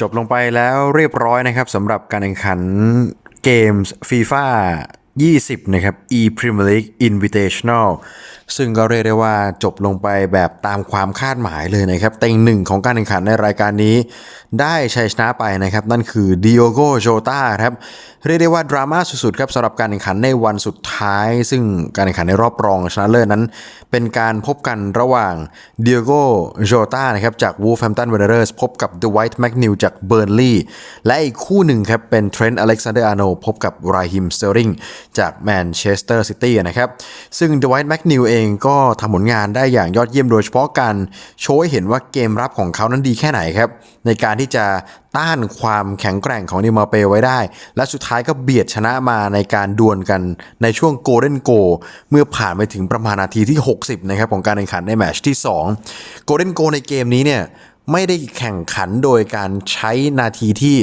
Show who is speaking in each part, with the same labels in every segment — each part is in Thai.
Speaker 1: จบลงไปแล้วเรียบร้อยนะครับสำหรับการแข่งขันเกมส์ฟีฟ่า20 นะครับ e Premier League Invitational ซึ่งก็เรียกได้ว่าจบลงไปแบบตามความคาดหมายเลยนะครับเต็งหนึ่งของการแข่งขันในรายการนี้ ได้ชัยชนะไปนะครับ นั่นคือดิโอโกโจตาครับเรียกได้ว่าดราม่าสุดๆครับสำหรับการแข่งขันในวันสุดท้าย ซึ่งการแข่งขันในรอบรองชนะเลิศนั้น เป็นการพบกันระหว่างดิโอโกโจตานะครับจาก Wolverhampton Wanderers พบกับ The White McNeil จาก Burnley และอีกคู่หนึ่งครับเป็น Trent Alexander-Arnold พบกับ Raheem Sterling จาก Manchester City นะครับซึ่ง The White McNeil เเองก็ทำผลงานได้อย่างยอดเยี่ยมโดยเฉพาะการโชว์ให้เห็นว่าเกมรับของเขานั้นดีแค่ไหนครับ ในการที่จะต้านความแข็งแกร่งของนิมาเปไว้ได้ และสุดท้ายก็เบียดชนะมาในการดวลกันในช่วงโกลเด้นโก เมื่อผ่านไปถึงประมาณนาทีที่ 60 นะครับของการแข่งขันในแมตช์ที่2โกลเด้นโกในเกมนี้เนี่ยไม่ได้แข่งขันโดยการใช้นาทีที่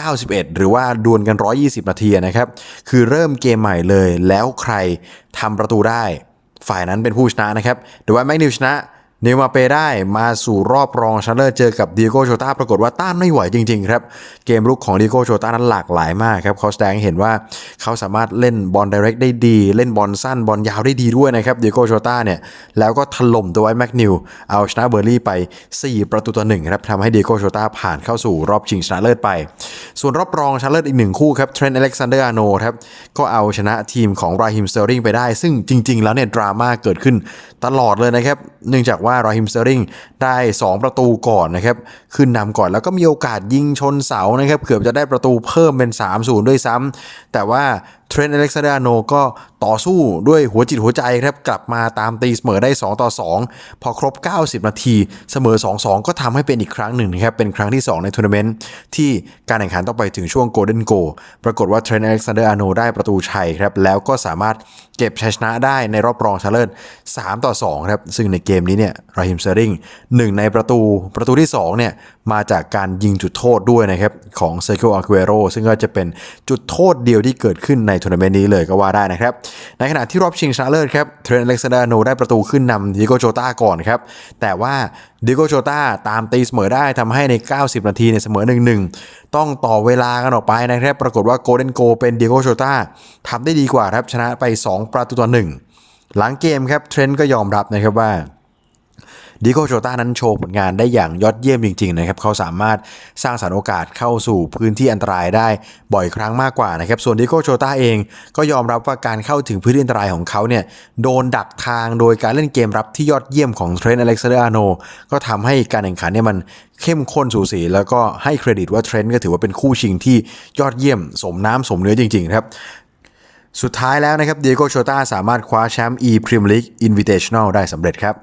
Speaker 1: 91 หรือว่าดวลกัน 120 นาทีนะครับ คือเริ่มเกมใหม่เลย แล้วใครทำประตูได้ ฝ่ายนั้นเป็นผู้ชนะนะครับหรือว่าแมกนิวชนะ เนลมาเปได้มาสู่รอบรองชนะเลิศเจอกับดิโกโชตาปรากฏว่าต้านไม่ไหวจริงๆครับเกมรุกของดิโกโชตานั้นหลากหลายมากครับเขาแสดงเห็นว่าเขาสามารถเล่นบอลไดเรกได้ดี เล่นบอลสั้นบอลยาวได้ดีด้วยนะครับดิโกโชตาเนี่ยแล้วก็ถล่มตัวไว้แม็กนิวเอาชนะเบอร์ลี่ไป 4 ประตูต่อหนึ่งครับทำให้ดิโกโชตาผ่านเข้าสู่รอบชิงชนะเลิศไป ส่วนรอบรองชนะเลิศอีกหนึ่งคู่ครับเทรนต์อเล็กซานเดอร์อาโนครับก็เอาชนะทีมของราฮิมสเตอริงไปได้ ซึ่งจริง ๆ แล้วเนี่ยดราม่าเกิดขึ้นตลอดเลยนะครับเนื่องจากว่ารอฮิมสเตอริงได้ 2 ประตูก่อนนะครับ ขึ้นนำก่อนแล้วก็มีโอกาสยิงชนเสานะครับ เกือบจะได้ประตูเพิ่มเป็น 3-0 ด้วยซ้ำแต่ว่า เทรนต์อเล็กซานเดอร์อาโนก็ต่อสู้ด้วยหัวจิตหัวใจครับกลับมาตามตีเสมอได้ 2 ต่อ 2 พอครบ 90 นาทีเสมอ 2-2 ก็ทำให้เป็นอีกครั้งหนึ่งนะครับเป็นครั้งที่ 2 ในทัวร์นาเมนต์ที่การแข่งขันต้องไปถึงช่วงโกลเด้นโกปรากฏว่าเทรนต์อเล็กซานเดอร์อาโนได้ประตูชัยครับแล้วก็สามารถเก็บชัยชนะได้ในรอบรองชนะเลิศ3ต่อ2ครับซึ่งในเกมนี้เนี่ยราฮิมเซอริงหนึ่งในประตูประตูที่2เนี่ยมาจากการยิงจุดโทษด้วยนะครับของเซอร์เคิลอาร์เกโรซึ่งก็จะเป็นจุดโทษเดียวที่เกิดขึ้นในทัวร์นาเมนต์นี้เลยก็ว่าได้นะครับ ในขณะที่รอบชิงชนะเลิศครับเทรนต์อเล็กซานเดอร์โนได้ประตูขึ้นนำดิโกโจตาก่อนครับ แต่ว่าดิโกโจตาตามตีเสมอได้ทำให้ใน 90 นาทีเนี่ยเสมอ 1-1 ต้องต่อเวลากันออกไปนะครับ ปรากฏว่าโกลเด้นโกเป็นดิโกโจตาทำได้ดีกว่าครับชนะไป 2 ประตูต่อ1หลังเกมครับเทรนต์ก็ยอมรับนะครับว่า ดิโกโจตานั้นโชว์ผลงานได้อย่างยอดเยี่ยมจริงๆนะครับเขาสามารถสร้างสรรค์โอกาสเข้าสู่พื้นที่อันตรายได้บ่อยครั้งมากกว่านะครับส่วนดิโกโจตาเองก็ยอมรับว่าการเข้าถึงพื้นที่อันตรายของเขาเนี่ยโดนดักทางโดยการเล่นเกมรับที่ยอดเยี่ยมของเทรนต์อเล็กซานเดอร์อาโนก็ทำให้การแข่งขันเนี่ยมันเข้มข้นสูสี แล้วก็ให้เครดิตว่าเทรนต์ก็ถือว่าเป็นคู่ชิงที่ยอดเยี่ยม สมน้ำสมเนื้อจริงๆครับสุดท้ายแล้วนะครับเดียโกโชตาสามารถคว้าแชมป์ E Premier League Invitational ได้สำเร็จครับ